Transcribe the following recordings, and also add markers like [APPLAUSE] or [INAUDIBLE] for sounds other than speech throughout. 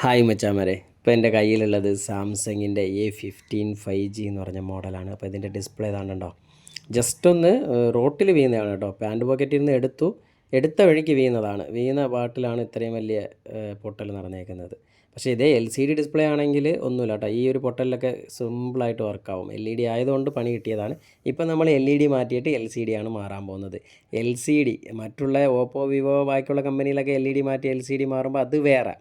Hi മച്ചാമരെ. ഇപ്പോൾ എന്റെ കയ്യിലുള്ളത് സാംസങ്ങിന്റെ എ ഫിഫ്റ്റീൻ ഫൈവ് ജി എന്ന് പറഞ്ഞ മോഡലാണ്. അപ്പോൾ ഇതിന്റെ ഡിസ്പ്ലേ ഇതാണ്ടോ ജസ്റ്റ് ഒന്ന് റോട്ടിൽ വീഴുന്നതാണ് കേട്ടോ. പാന്റ് പോക്കറ്റിൽ നിന്ന് എടുത്തു എടുത്ത വഴിക്ക് വീഴുന്നതാണ് വീണ പാട്ടിലാണ് ഇത്രയും വലിയ പൊട്ടൽ നടന്നേക്കുന്നത്. പക്ഷേ ഇതേ എൽ സി ഡി ഡിസ്പ്ലേ ആണെങ്കിൽ ഒന്നുമില്ല കേട്ടോ. ഈ ഒരു പൊട്ടലിലൊക്കെ സിമ്പിളായിട്ട് വർക്കാവും. എൽ ഇ ഡി ആയതുകൊണ്ട് പണി കിട്ടിയതാണ്. ഇപ്പം നമ്മൾ എൽ ഇ ഡി മാറ്റിയിട്ട് എൽ സി ഡി ആണ് മാറാൻ പോകുന്നത്. എൽ സി ഡി മറ്റുള്ള ഓപ്പോ വിവോ ബാക്കിയുള്ള കമ്പനിയിലൊക്കെ എൽ ഇ ഡി മാറ്റി എൽ സി ഡി മാറുമ്പോൾ അത് വേറെ.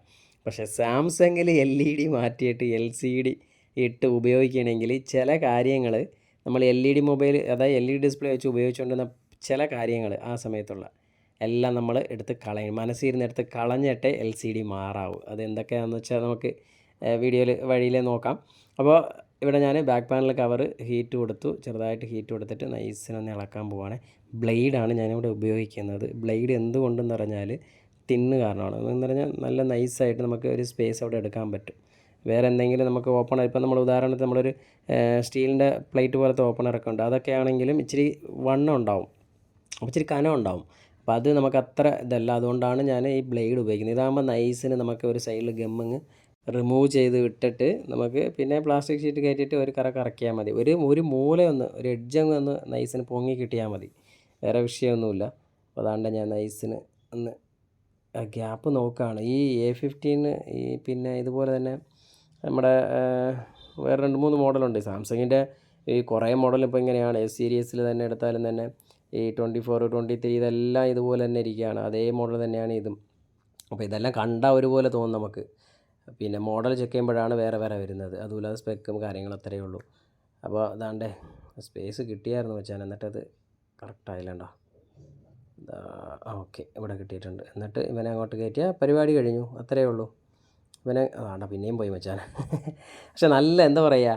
പക്ഷേ സാംസങ്ങിൽ എൽ ഇ ഡി മാറ്റിയിട്ട് എൽ സി ഡി ഇട്ട് ഉപയോഗിക്കണമെങ്കിൽ ചില കാര്യങ്ങൾ നമ്മൾ എൽ ഇ ഡി മൊബൈൽ അതായത് എൽ ഇ ഡി ഡിസ്പ്ലേ വെച്ച് ഉപയോഗിച്ചുകൊണ്ടിരുന്ന ചില കാര്യങ്ങൾ ആ സമയത്തുള്ള എല്ലാം നമ്മൾ എടുത്ത് കളയും. മനസ്സിരുന്ന് എടുത്ത് കളഞ്ഞിട്ട് എൽ സി ഡി മാറാവൂ. അത് എന്തൊക്കെയാണെന്ന് വെച്ചാൽ നമുക്ക് വീഡിയോയിൽ വഴിയിൽ നോക്കാം. അപ്പോൾ ഇവിടെ ഞാൻ ബാക്ക് പാനൽ കവർ ഹീറ്റ് കൊടുത്തു. ചെറുതായിട്ട് ഹീറ്റ് കൊടുത്തിട്ട് നൈസിനൊന്ന് ഇളക്കാൻ പോവാണ്. ബ്ലേഡാണ് ഞാനിവിടെ ഉപയോഗിക്കുന്നത്. ബ്ലേഡ് എന്തുകൊണ്ടെന്ന് പറഞ്ഞാൽ തിന്ന് കാരണമാണ്. എന്ന് പറഞ്ഞാൽ നല്ല നൈസായിട്ട് നമുക്ക് ഒരു സ്പേസ് അവിടെ എടുക്കാൻ പറ്റും. വേറെ എന്തെങ്കിലും നമുക്ക് ഓപ്പണർ ഇപ്പം നമ്മൾ ഉദാഹരണത്തിന് നമ്മളൊരു സ്റ്റീലിന്റെ പ്ലേറ്റ് പോലത്തെ ഓപ്പണറൊക്കെ ഉണ്ട്. അതൊക്കെ ആണെങ്കിലും ഇച്ചിരി വണ്ണം ഉണ്ടാവും. അപ്പോൾ ഇച്ചിരി കനം ഉണ്ടാവും. അപ്പോൾ അത് നമുക്ക് അത്ര ഇതല്ല. അതുകൊണ്ടാണ് ഞാൻ ഈ ബ്ലേഡ് ഉപയോഗിക്കുന്നത്. ഇതാകുമ്പോൾ നൈസിന് നമുക്ക് ഒരു സൈഡിൽ ഗമ്മിങ് റിമൂവ് ചെയ്ത് ഇട്ടിട്ട് നമുക്ക് പിന്നെ പ്ലാസ്റ്റിക് ഷീറ്റ് കയറ്റിയിട്ട് ഒരു കറ കറക്കിയാൽ മതി. ഒരു ഒരു മൂല ഒന്ന് ഒരു എഡ്ജങ്ങ് ഒന്ന് നൈസിന് പൊങ്ങി കിട്ടിയാൽ മതി. വേറെ വിഷയമൊന്നുമില്ല. അപ്പോൾ അതാണ്ട് ഞാൻ നൈസിന് ഒന്ന് ഗ്യാപ്പ് നോക്കുകയാണ്. ഈ എ ഫിഫ്റ്റീന് ഈ പിന്നെ ഇതുപോലെ തന്നെ നമ്മുടെ വേറെ രണ്ട് മൂന്ന് മോഡലുണ്ട്. സാംസങ്ങിന്റെ ഈ കുറേ മോഡൽ ഇപ്പോൾ ഇങ്ങനെയാണ്. എസ് സീരീസിൽ തന്നെ എടുത്താലും തന്നെ ഈ ട്വന്റി ഫോർ ട്വന്റി ത്രീ ഇതെല്ലാം ഇതുപോലെ തന്നെ ഇരിക്കുകയാണ്. അതേ മോഡൽ തന്നെയാണ് ഇതും. അപ്പോൾ ഇതെല്ലാം കണ്ടാൽ ഒരുപോലെ തോന്നും നമുക്ക്. പിന്നെ മോഡൽ ചെക്ക് ചെയ്യുമ്പോഴാണ് വേറെ വേറെ വരുന്നത്. അതുമില്ലാതെ സ്പെക്കും കാര്യങ്ങളും അത്രയേ ഉള്ളൂ. അപ്പോൾ അതാണ്ട് സ്പേസ് കിട്ടിയായിരുന്നു വെച്ചാൽ എന്നിട്ടത് കറക്റ്റായില്ലണ്ടോ ഓക്കെ. ഇവിടെ കിട്ടിയിട്ടുണ്ട്. എന്നിട്ട് ഇവനെ അങ്ങോട്ട് കയറ്റിയാൽ പരിപാടി കഴിഞ്ഞു. അത്രയേ ഉള്ളൂ. ഇവനെ വേണ്ട പിന്നെയും പോയി വെച്ചാൽ [LAUGHS] പക്ഷെ നല്ല എന്താ പറയുക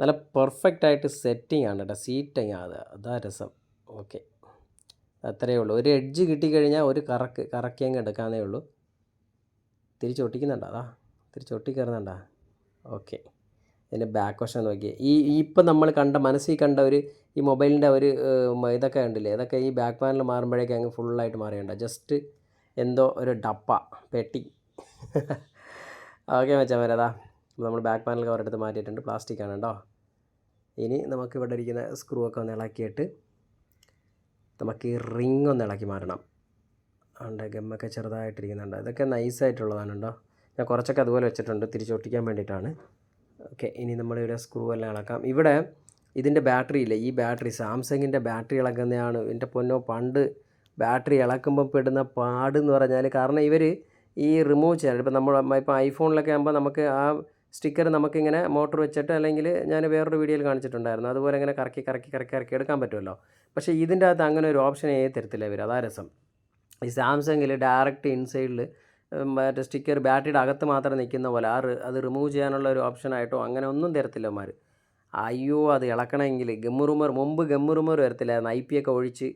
നല്ല പെർഫെക്റ്റ് ആയിട്ട് സെറ്റിംഗ് ആണ് കേട്ടോ സീറ്റിങ് അത്. അതാ രസം. ഓക്കെ. അത്രയേ ഉള്ളൂ. ഒരു എഡ്ജ് കിട്ടിക്കഴിഞ്ഞാൽ ഒരു കറക്ക് കറക്കി അങ്ങ് എടുക്കാന്നേ ഉള്ളൂ. തിരിച്ചൊട്ടിക്കുന്നുണ്ടോ അതാ തിരിച്ചൊട്ടിക്കയറുന്നുണ്ടോ ഓക്കെ. ഇതിന്റെ ബാക്ക് വശം നോക്കിയേ. ഈ ഈ ഇപ്പം നമ്മൾ കണ്ട മനസ്സിൽ കണ്ട ഒരു ഈ മൊബൈലിന്റെ ഒരു ഇതൊക്കെ കണ്ടില്ലേ? ഇതൊക്കെ ഈ ബാക്ക് പാനൽ മാറുമ്പോഴേക്കും അങ്ങ് ഫുള്ളായിട്ട് മാറിയണ്ട. ജസ്റ്റ് എന്തോ ഒരു ഡപ്പ പെട്ടി. ഓക്കെ വെച്ചാൽ വരതാ നമ്മൾ ബാക്ക് പാനൽ കവർ എടുത്ത് മാറ്റിയിട്ടുണ്ട്. പ്ലാസ്റ്റിക് ആണ് കേട്ടോ ഇനി നമുക്ക് ഇവിടെ ഇരിക്കുന്ന സ്ക്രൂ ഒക്കെ ഒന്ന് ഇളക്കിയിട്ട് നമുക്ക് ഈ റിങ് ഒന്ന് ഇളക്കി മാറണം ഉണ്ട് ഗമ്മൊക്കെ ചെറുതായിട്ടിരിക്കുന്നുണ്ട് ഇതൊക്കെ നൈസായിട്ടുള്ളതാണ് കേട്ടോ ഞാൻ കുറച്ചൊക്കെ അതുപോലെ വെച്ചിട്ടുണ്ട്. തിരിച്ചൊട്ടിക്കാൻ വേണ്ടിയിട്ടാണ്. ഓക്കെ ഇനി നമ്മളിവിടെ സ്ക്രൂ എല്ലാം ഇളക്കാം. ഇവിടെ ഇതിന്റെ ബാറ്ററി ഇല്ലേ? ഈ ബാറ്ററി സാംസങ്ങിന്റെ ബാറ്ററി ഇളക്കുന്നതാണ് എന്റെ പൊന്നോ പണ്ട് ബാറ്ററി ഇളക്കുമ്പോൾ പെടുന്ന പാട് എന്ന് പറഞ്ഞാൽ കാരണം ഇവർ ഈ റിമൂവ് ചെയ്യാൻ ഇപ്പം നമ്മൾ ഇപ്പോൾ ഐഫോണിലൊക്കെ ആകുമ്പോൾ നമുക്ക് ആ സ്റ്റിക്കർ നമുക്കിങ്ങനെ മോട്ടർ വെച്ചിട്ട് അല്ലെങ്കിൽ ഞാൻ വേറൊരു വീഡിയോയിൽ കാണിച്ചിട്ടുണ്ടായിരുന്നു. അതുപോലെ ഇങ്ങനെ കറക്കി കറക്കി കറക്കി കറക്കി എടുക്കാൻ പറ്റുമല്ലോ. പക്ഷേ ഇതിന്റെ അകത്ത് അങ്ങനെ ഒരു ഓപ്ഷൻ ഏ തരത്തില്ല ഇവർ അതാ രസം. ഈ സാംസങ്ങിൽ ഡയറക്റ്റ് ഇൻസൈഡിൽ മറ്റേ സ്റ്റിക്കർ ബാറ്ററിയുടെ അകത്ത് മാത്രം നിൽക്കുന്ന പോലെ ആ അത് റിമൂവ് ചെയ്യാനുള്ള ഒരു ഓപ്ഷനായിട്ടോ അങ്ങനെ ഒന്നും തരത്തില്ല അവന്മാർ അയ്യോ അത് ഇളക്കണമെങ്കിൽ ഗമ്മുറുമർ മുമ്പ് ഗമ്മുറുമർ വരത്തില്ലായിരുന്നു. ഐ പി ഒക്കെ ഒഴിച്ച്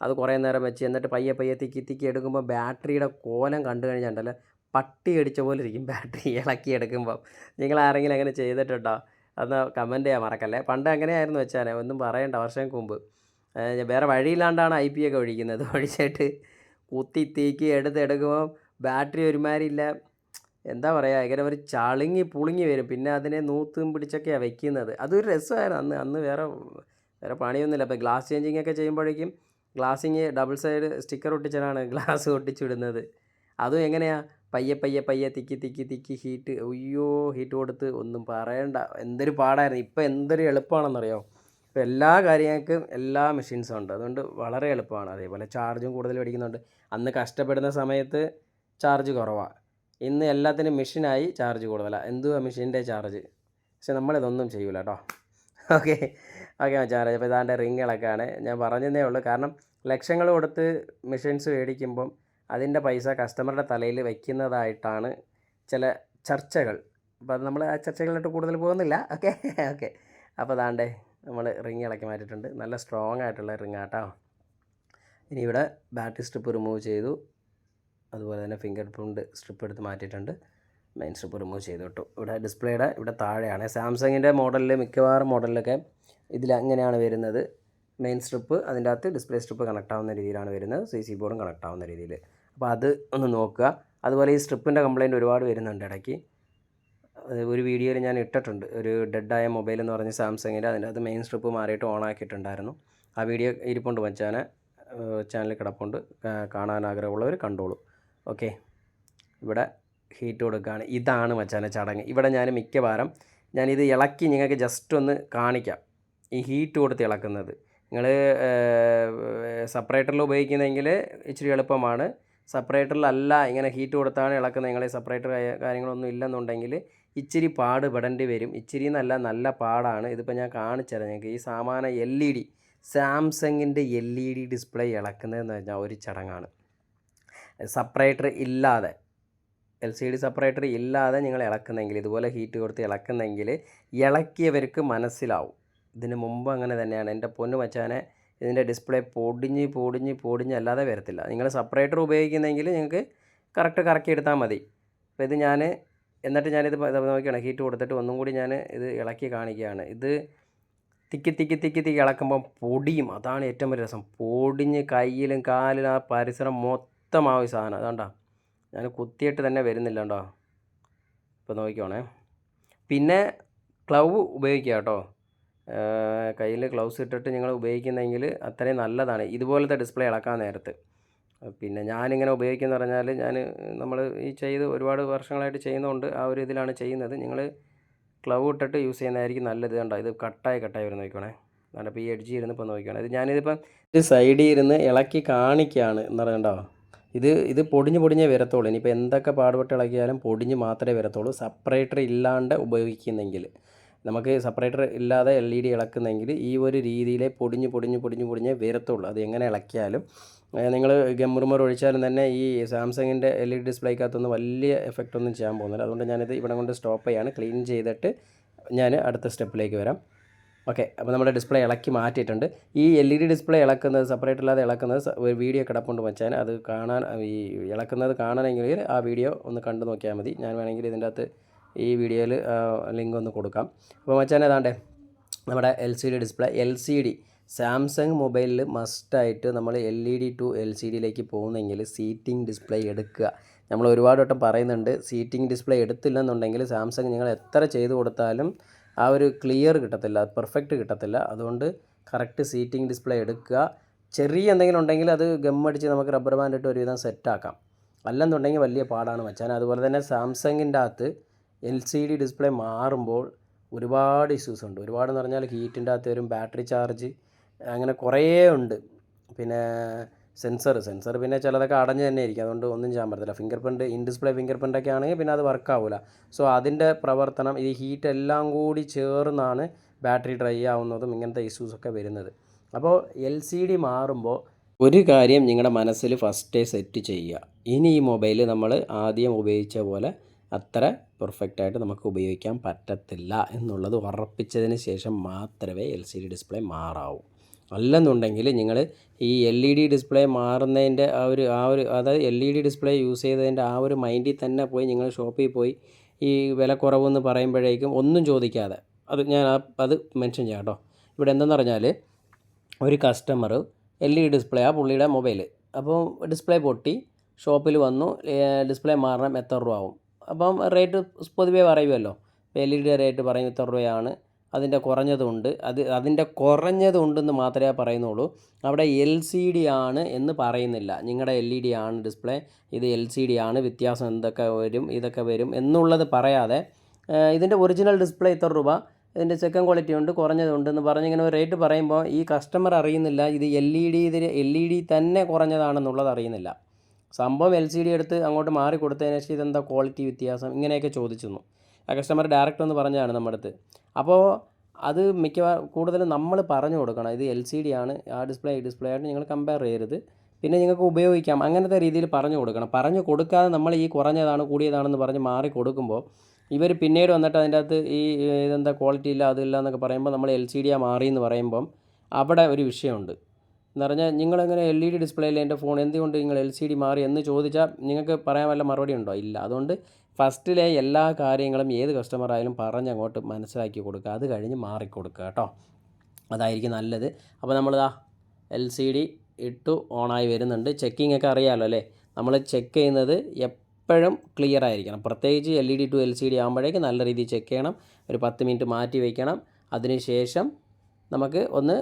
അത് കുറേ നേരം വെച്ച് എന്നിട്ട് പയ്യെ പയ്യെ തിക്കി തിക്കി എടുക്കുമ്പോൾ ബാറ്ററിയുടെ കോലം കണ്ടു കഴിഞ്ഞാൽ പട്ടി അടിച്ച പോലെ ഇരിക്കും ബാറ്ററി ഇളക്കി എടുക്കുമ്പോൾ നിങ്ങൾ ആരെങ്കിലും അങ്ങനെ ചെയ്തിട്ടുണ്ടോ? അന്ന് കമന്റ് ചെയ്യാൻ മറക്കല്ലേ. പണ്ട് അങ്ങനെയായിരുന്നു വെച്ചാൽ ഒന്നും പറയണ്ട വർഷം മുമ്പ്. വേറെ വഴിയില്ലാണ്ടാണ് ഐ പി ഒക്കെ ഒഴിക്കുന്നത്. [LAUGHS] ഒഴിച്ചിട്ട് കുത്തി തീക്കി എടുത്ത് എടുക്കുമ്പോൾ ബാറ്ററി ഒരുമാതിരി ഇല്ല. എന്താ പറയുക ഇങ്ങനെ ഒരു ചാളിങ്ങി പുളിങ്ങി വരും. പിന്നെ അതിനെ നൂത്തും പിടിച്ചൊക്കെയാണ് വെക്കുന്നത്. അതൊരു രസമായിരുന്നു അന്ന്. അന്ന് വേറെ വേറെ പണിയൊന്നുമില്ല. അപ്പോൾ ഗ്ലാസ് ചേഞ്ചിങ് ഒക്കെ ചെയ്യുമ്പോഴേക്കും ഗ്ലാസിങ് ഡബിൾ സൈഡ് സ്റ്റിക്കർ ഒട്ടിച്ചാണ് ഗ്ലാസ് ഒട്ടിച്ചിടുന്നത്. അതും എങ്ങനെയാണ് പയ്യെ പയ്യെ പയ്യെ തിക്കി തിക്കി തിക്കി ഹീറ്റ് അയ്യോ ഹീറ്റ് കൊടുത്ത് ഒന്നും പറയണ്ട. എന്തൊരു പാടായിരുന്നു. ഇപ്പോൾ എന്തൊരു എളുപ്പമാണെന്നറിയോ ഇപ്പോൾ എല്ലാ കാര്യങ്ങൾക്കും എല്ലാ മെഷീൻസും ഉണ്ട്. അതുകൊണ്ട് വളരെ എളുപ്പമാണ്. അതേപോലെ ചാർജും കൂടുതൽ മേടിക്കുന്നുണ്ട്. അന്ന് കഷ്ടപ്പെടുന്ന സമയത്ത് ചാർജ് കുറവാണ് ഇന്ന് എല്ലാത്തിനും മെഷീനായി ചാർജ് കൂടുതലാണ് എന്തുവാ മെഷീന്റെ ചാർജ്? പക്ഷെ നമ്മളിതൊന്നും ചെയ്യൂല കേട്ടോ. ഓക്കെ. ഓക്കെ ചാർജ് അപ്പോൾ ഇതാണ്ട് റിങ്ങുകളൊക്കെയാണ്. ഞാൻ പറഞ്ഞതേ ഉള്ളൂ. കാരണം ലക്ഷങ്ങൾ കൊടുത്ത് മെഷീൻസ് മേടിക്കുമ്പം അതിന്റെ പൈസ കസ്റ്റമറുടെ തലയിൽ വയ്ക്കുന്നതായിട്ടാണ് ചില ചർച്ചകൾ. അപ്പോൾ അത് നമ്മൾ ആ ചർച്ചകളിലോട്ട് കൂടുതൽ പോകുന്നില്ല. Okay okay. അപ്പോൾ അതാണ്ടേ നമ്മൾ റിങ് ഇളക്കി മാറ്റിയിട്ടുണ്ട്. നല്ല സ്ട്രോങ് ആയിട്ടുള്ള റിങ് ആട്ടോ ഇനി ഇവിടെ ബാറ്ററി സ്ട്രിപ്പ് റിമൂവ് ചെയ്തു. അതുപോലെ തന്നെ ഫിംഗർ പ്രിന്റ് സ്ട്രിപ്പ് എടുത്ത് മാറ്റിയിട്ടുണ്ട്. മെയിൻ സ്ട്രിപ്പ് റിമൂവ് ചെയ്തു ഇവിടെ ഡിസ്പ്ലേയുടെ ഇവിടെ താഴെയാണ്. സാംസങ്ങിന്റെ മോഡലിൽ മിക്കവാറും മോഡലിലൊക്കെ ഇതിൽ അങ്ങനെയാണ് വരുന്നത്. മെയിൻ സ്ട്രിപ്പ് അതിന്റെ അകത്ത് ഡിസ്പ്ലേ സ്ട്രിപ്പ് കണക്ട് ആവുന്ന രീതിയിലാണ് വരുന്നത്. സി സി ബോർഡും കണക്ട് ആവുന്ന രീതിയിൽ അപ്പോൾ അത് ഒന്ന് നോക്കുക. അതുപോലെ ഈ സ്ട്രിപ്പിന്റെ കംപ്ലയിന്റ് ഒരുപാട് വരുന്നുണ്ട് ഇടയ്ക്ക്. ഒരു വീഡിയോയിൽ ഞാൻ ഇട്ടിട്ടുണ്ട്. ഒരു ഡെഡായ മൊബൈൽ എന്ന് പറഞ്ഞ് സാംസങ്ങിന്റെ അതിന്റെ അത് മെയിൻ സ്ട്രിപ്പ് മാറിയിട്ട് ഓൺ ആക്കിയിട്ടുണ്ടായിരുന്നു. ആ വീഡിയോ ഇരിപ്പുണ്ട് മച്ചാനെ. ചാനലിൽ കിടപ്പുണ്ട്. കാണാൻ ആഗ്രഹമുള്ളവർ കണ്ടോളൂ. ഓക്കെ. ഇവിടെ ഹീറ്റ് കൊടുക്കുകയാണ് ഇതാണ് മച്ചാനെ ചടങ്ങ്. ഇവിടെ ഞാൻ മിക്കവാറും ഞാനിത് ഇളക്കി നിങ്ങൾക്ക് ജസ്റ്റ് ഒന്ന് കാണിക്കാം. ഈ ഹീറ്റ് കൊടുത്ത് ഇളക്കുന്നത്. നിങ്ങൾ സെപ്പറേറ്ററിൽ ഉപയോഗിക്കുന്നതെങ്കിൽ ഇച്ചിരി എളുപ്പമാണ്. സെപ്പറേറ്ററിലല്ല ഇങ്ങനെ ഹീറ്റ് കൊടുത്താണ് ഇളക്കുന്നത്. നിങ്ങൾ സെപ്പറേറ്റർ കാര്യങ്ങളൊന്നും ഇല്ലെന്നുണ്ടെങ്കിൽ ഇച്ചിരി പാട് പെടേണ്ടി വരും. ഇച്ചിരി എന്നല്ല നല്ല പാടാണ്. ഇതിപ്പോൾ ഞാൻ കാണിച്ചുതരാം നിങ്ങൾക്ക്. ഈ സാമാന എൽ ഇ ഡി സാംസങ്ങിന്റെ എൽ ഇ ഡി ഡിസ്പ്ലേ ഇളക്കുന്നതെന്ന് പറഞ്ഞാൽ ഒരു ചടങ്ങാണ്. സെപ്പറേറ്റർ ഇല്ലാതെ എൽ സി ഡി സെപ്പറേറ്റർ ഇല്ലാതെ നിങ്ങൾ ഇളക്കുന്നെങ്കിൽ ഇതുപോലെ ഹീറ്റ് കൊടുത്ത് ഇളക്കുന്നെങ്കിൽ ഇളക്കിയവർക്ക് മനസ്സിലാവും. ഇതിന് മുമ്പ് അങ്ങനെ തന്നെയാണ്. എന്റെ പൊന്നു മച്ചാനെ ഇതിന്റെ ഡിസ്പ്ലേ പൊടിഞ്ഞ് പൊടിഞ്ഞ് പൊടിഞ്ഞ് അല്ലാതെ വരത്തില്ല. നിങ്ങൾ സെപ്പറേറ്റർ ഉപയോഗിക്കുന്നെങ്കിൽ നിങ്ങൾക്ക് കറക്റ്റ് കറക്കി എടുത്താൽ മതി. അപ്പോൾ ഇത് ഞാൻ എന്നിട്ട് ഞാനിത് നോക്കിയാണ്. ഹീറ്റ് കൊടുത്തിട്ട് ഒന്നും കൂടി ഞാൻ ഇത് ഇളക്കി കാണിക്കുകയാണ്. ഇത് തിക്കി തിക്കി തിക്കി തിക്കി ഇളക്കുമ്പം പൊടിയും അതാണ് ഏറ്റവും വലിയ രസം. പൊടിഞ്ഞ് കയ്യിലും കാലിലും ആ പരിസരം മൊത്തമാവും ഈ സാധനം. അതുകൊണ്ടാ ഞാൻ കുത്തിയിട്ട് തന്നെ വരുന്നില്ല കേട്ടോ ഇപ്പോൾ നോക്കിക്കോണേ. പിന്നെ ക്ലൗ ഉപയോഗിക്കുക കേട്ടോ. കയ്യിൽ ഗ്ലൗസ് ഇട്ടിട്ട് നിങ്ങൾ ഉപയോഗിക്കുന്നെങ്കിൽ അത്രയും നല്ലതാണ്. ഇതുപോലത്തെ ഡിസ്പ്ലേ ഇളക്കാൻ നേരത്ത്. പിന്നെ ഞാനിങ്ങനെ ഉപയോഗിക്കുന്ന പറഞ്ഞാൽ ഞാൻ നമ്മൾ ഈ ചെയ്ത് ഒരുപാട് വർഷങ്ങളായിട്ട് ചെയ്യുന്നതുകൊണ്ട് ആ ഒരു ഇതിലാണ് ചെയ്യുന്നത്. നിങ്ങൾ ക്ലൗ ഇട്ടിട്ട് യൂസ് ചെയ്യുന്നതായിരിക്കും നല്ലത് കണ്ടോ? ഇത് കട്ടായി കട്ടായി വരുന്ന നോക്കണേ അതാണ് ഇപ്പോൾ ഈ എഡ്ജി ഇരുന്ന് ഇപ്പോൾ നോക്കിയാണ് ഇത് ഞാനിതിപ്പം സൈഡിൽ ഇരുന്ന് ഇളക്കി കാണിക്കുകയാണ്. എന്ന് പറയണ്ടോ ഇത് ഇത് പൊടിഞ്ഞ് പൊടിഞ്ഞേ വരത്തുള്ളൂ. ഇനിയിപ്പോൾ എന്തൊക്കെ പാടുപെട്ട് ഇളക്കിയാലും പൊടിഞ്ഞ് മാത്രമേ വരത്തുള്ളൂ. സെപ്പറേറ്റർ ഇല്ലാണ്ട് ഉപയോഗിക്കുന്നെങ്കിൽ നമുക്ക് സെപ്പറേറ്റർ ഇല്ലാതെ എൽ ഇ ഡി ഇളക്കുന്നെങ്കിൽ ഈ ഒരു രീതിയിലേ പൊടിഞ്ഞ് പൊടിഞ്ഞ് പൊടിഞ്ഞ് പൊടിഞ്ഞേ വരത്തുള്ളൂ. അത് എങ്ങനെ ഇളക്കിയാലും നിങ്ങൾ ഗമ്മുറുമർ ഒഴിച്ചാലും തന്നെ ഈ സാംസങ്ങിന്റെ എൽ ഇ ഡി ഡിസ്പ്ലേക്കകത്തൊന്നും വലിയ എഫക്റ്റ് ഒന്നും ചെയ്യാൻ പോകുന്നില്ല. അതുകൊണ്ട് ഞാനിത് ഇവിടെ കൊണ്ട് സ്റ്റോപ്പ് ചെയ്യാണ്. ക്ലീൻ ചെയ്തിട്ട് ഞാൻ അടുത്ത സ്റ്റെപ്പിലേക്ക് വരാം. ഓക്കെ അപ്പോൾ നമ്മുടെ ഡിസ്പ്ലേ ഇളക്കി മാറ്റിയിട്ടുണ്ട്. ഈ എൽ ഇ ഡി ഡിസ്പ്ലേ ഇളക്കുന്നത് സെപ്പറേറ്റ് അല്ലാതെ ഇളക്കുന്നത് ഒരു വീഡിയോ കിടപ്പുണ്ട് വെച്ചാൽ അത് കാണാൻ ഈ ഇളക്കുന്നത് കാണണമെങ്കിൽ ആ വീഡിയോ ഒന്ന് കണ്ടു നോക്കിയാൽ മതി. ഞാൻ വേണമെങ്കിൽ ഇതിന്റെ അകത്ത് ഈ വീഡിയോയിൽ ലിങ്ക് ഒന്ന് കൊടുക്കാം. അപ്പോൾ മച്ചാൻ ഏതാണ്ട് നമ്മുടെ L C D display L C D Samsung മൊബൈലിൽ മസ്റ്റായിട്ട് നമ്മൾ L E D to L C ഡിയിലേക്ക് പോകുന്നെങ്കിൽ സീറ്റിംഗ് ഡിസ്പ്ലേ എടുക്കുക. നമ്മൾ ഒരുപാട് വട്ടം പറയുന്നുണ്ട് സീറ്റിംഗ് ഡിസ്പ്ലേ എടുത്തില്ലെന്നുണ്ടെങ്കിൽ സാംസങ് നിങ്ങൾ എത്ര ചെയ്തു കൊടുത്താലും ആ ഒരു ക്ലിയർ കിട്ടത്തില്ല പെർഫെക്റ്റ് കിട്ടത്തില്ല. അതുകൊണ്ട് കറക്റ്റ് സീറ്റിംഗ് ഡിസ്പ്ലേ എടുക്കുക. ചെറിയ എന്തെങ്കിലും ഉണ്ടെങ്കിൽ അത് ഗമ്മടിച്ച് നമുക്ക് റബ്ബർ ബാൻഡ് ഇട്ട് ഒരുവിധം സെറ്റാക്കാം അല്ലെന്നുണ്ടെങ്കിൽ വലിയ പാടാണ് വെച്ചാൽ അതുപോലെ തന്നെ സാംസങ്ങിന്റെ അകത്ത് എൽ സി ഡി ഡിസ്പ്ലേ മാറുമ്പോൾ ഒരുപാട് ഇഷ്യൂസ് ഉണ്ട്. ഒരുപാടെന്ന് പറഞ്ഞാൽ ഹീറ്റിന്റെ അകത്ത് വരും ബാറ്ററി ചാർജ് അങ്ങനെ കുറേ ഉണ്ട്. പിന്നെ സെൻസർ സെൻസർ പിന്നെ ചിലതൊക്കെ അടഞ്ഞ് തന്നെ ഇരിക്കും. അതുകൊണ്ട് ഒന്നും ചെയ്യാൻ പറ്റത്തില്ല. Finger print in display finger print ഒക്കെ ആണെങ്കിൽ പിന്നെ അത് വർക്കാവില്ല സോ അതിന്റെ പ്രവർത്തനം ഈ ഹീറ്റ് എല്ലാം കൂടി ചേർന്നാണ് ബാറ്ററി ഡ്രൈ ആവുന്നതും ഇങ്ങനത്തെ ഇഷ്യൂസൊക്കെ വരുന്നത്. അപ്പോൾ എൽ സി ഡി മാറുമ്പോൾ ഒരു കാര്യം നിങ്ങളുടെ മനസ്സിൽ ഫസ്റ്റേ സെറ്റ് ചെയ്യുക. ഇനി ഈ മൊബൈൽ നമ്മൾ ആദ്യം ഉപയോഗിച്ച പോലെ അത്ര പെർഫെക്റ്റായിട്ട് നമുക്ക് ഉപയോഗിക്കാൻ പറ്റത്തില്ല എന്നുള്ളത് ഉറപ്പിച്ചതിന് ശേഷം മാത്രമേ എൽ സി ഡി ഡിസ്പ്ലേ മാറാവൂ. അല്ലെന്നുണ്ടെങ്കിൽ നിങ്ങൾ ഈ എൽ ഇ ഡി ഡിസ്പ്ലേ മാറുന്നതിന്റെ ആ ഒരു ആ ഒരു അതായത് L E D display use ചെയ്തതിന്റെ ആ ഒരു മൈൻഡിൽ തന്നെ പോയി നിങ്ങൾ ഷോപ്പിൽ പോയി ഈ വില കുറവെന്ന് പറയുമ്പോഴേക്കും ഒന്നും ചോദിക്കാതെ അത് ഞാൻ അത് മെൻഷൻ ചെയ്യാം കേട്ടോ. ഇവിടെ എന്തെന്ന് പറഞ്ഞാൽ ഒരു കസ്റ്റമർ എൽ ഇ ഡിസ്പ്ലേ ആ പുള്ളിയുടെ മൊബൈൽ അപ്പോൾ ഡിസ്പ്ലേ പൊട്ടി ഷോപ്പിൽ വന്നു ഡിസ്പ്ലേ മാറണം എത്ര രൂപ ആവും? അപ്പം റേറ്റ് പൊതുവേ പറയുമല്ലോ. എൽ ഇ ഡി റേറ്റ് പറയും ഇത്ര രൂപയാണ്. അതിന്റെ കുറഞ്ഞതുണ്ട്. അത് അതിന്റെ കുറഞ്ഞതുണ്ടെന്ന് മാത്രമേ പറയുന്നുള്ളൂ. അവിടെ എൽ സി ഡി ആണ് എന്ന് പറയുന്നില്ല. നിങ്ങളുടെ എൽ ഇ ഡി ആണ് ഡിസ്പ്ലേ. ഇത് എൽ സി ഡി ആണ്. വ്യത്യാസം എന്തൊക്കെ വരും ഇതൊക്കെ വരും എന്നുള്ളത് പറയാതെ ഇതിന്റെ ഒറിജിനൽ ഡിസ്പ്ലേ ഇത്ര രൂപ ഇതിന്റെ സെക്കൻഡ് ക്വാളിറ്റി ഉണ്ട് കുറഞ്ഞതുണ്ട് എന്ന് പറഞ്ഞ് ഇങ്ങനെ ഒരു റേറ്റ് പറയുമ്പോൾ ഈ കസ്റ്റമർ അറിയുന്നില്ല. ഇത് എൽ ഇ ഡി ഇതിൽ എൽ ഇ ഡി തന്നെ കുറഞ്ഞതാണെന്നുള്ളത് അറിയുന്നില്ല. സംഭവം എൽ സി ഡി എടുത്ത് അങ്ങോട്ട് മാറി കൊടുത്തതിന് ശേഷം ഇതെന്താ ക്വാളിറ്റി വ്യത്യാസം? ഇങ്ങനെയൊക്കെ ചോദിച്ചു ആ കസ്റ്റമർ ഡയറക്റ്റ് ഒന്ന് പറഞ്ഞതാണ് നമ്മുടെ അടുത്ത്. അപ്പോൾ അത് മിക്കവാറും കൂടുതലും നമ്മൾ പറഞ്ഞു കൊടുക്കണം. ഇത് എൽ സി ഡി ആണ്. ആ ഡിസ്പ്ലേ ഈ ഡിസ്പ്ലേ ആയിട്ട് നിങ്ങൾ കമ്പയർ ചെയ്യരുത്. പിന്നെ നിങ്ങൾക്ക് ഉപയോഗിക്കാം. അങ്ങനത്തെ രീതിയിൽ പറഞ്ഞു കൊടുക്കണം. പറഞ്ഞു കൊടുക്കാതെ നമ്മൾ ഈ കുറഞ്ഞതാണ് കൂടിയതാണെന്ന് പറഞ്ഞ് മാറി കൊടുക്കുമ്പോൾ ഇവർ പിന്നീട് വന്നിട്ട് അതിന്റെ അകത്ത് ഈ ഇതെന്താ ക്വാളിറ്റി ഇല്ല അതില്ല എന്നൊക്കെ പറയുമ്പോൾ നമ്മൾ എൽ സി ഡിയാണ് മാറി എന്ന് പറയുമ്പം അവിടെ ഒരു വിഷയമുണ്ട്. എന്ന് പറഞ്ഞാൽ നിങ്ങളെങ്ങനെ എൽ ഇ ഡി ഡിസ്പ്ലേയിൽ എന്റെ ഫോൺ എന്തുകൊണ്ട് നിങ്ങൾ എൽ സി ഡി മാറി എന്ന് ചോദിച്ചാൽ നിങ്ങൾക്ക് പറയാൻ വല്ല മറുപടി ഉണ്ടോ? ഇല്ല. അതുകൊണ്ട് ഫസ്റ്റിലെ എല്ലാ കാര്യങ്ങളും ഏത് കസ്റ്റമർ ആയാലും പറഞ്ഞങ്ങോട്ട് മനസ്സിലാക്കി കൊടുക്കുക. അത് കഴിഞ്ഞ് മാറിക്കൊടുക്കുക കേട്ടോ. അതായിരിക്കും നല്ലത്. അപ്പോൾ നമ്മൾ ആ എൽ സി ഡി ഇട്ടു ഓണായി വരുന്നുണ്ട്. ചെക്കിംഗ് ഒക്കെ അറിയാമല്ലോ അല്ലേ? നമ്മൾ ചെക്ക് ചെയ്യുന്നത് എപ്പോഴും ക്ലിയർ ആയിരിക്കണം. പ്രത്യേകിച്ച് L E D to L C D ആകുമ്പോഴേക്ക് നല്ല രീതിയിൽ ചെക്ക് ചെയ്യണം. ഒരു പത്ത് മിനിറ്റ് മാറ്റി വയ്ക്കണം അതിനുശേഷം നമുക്ക് ഒന്ന്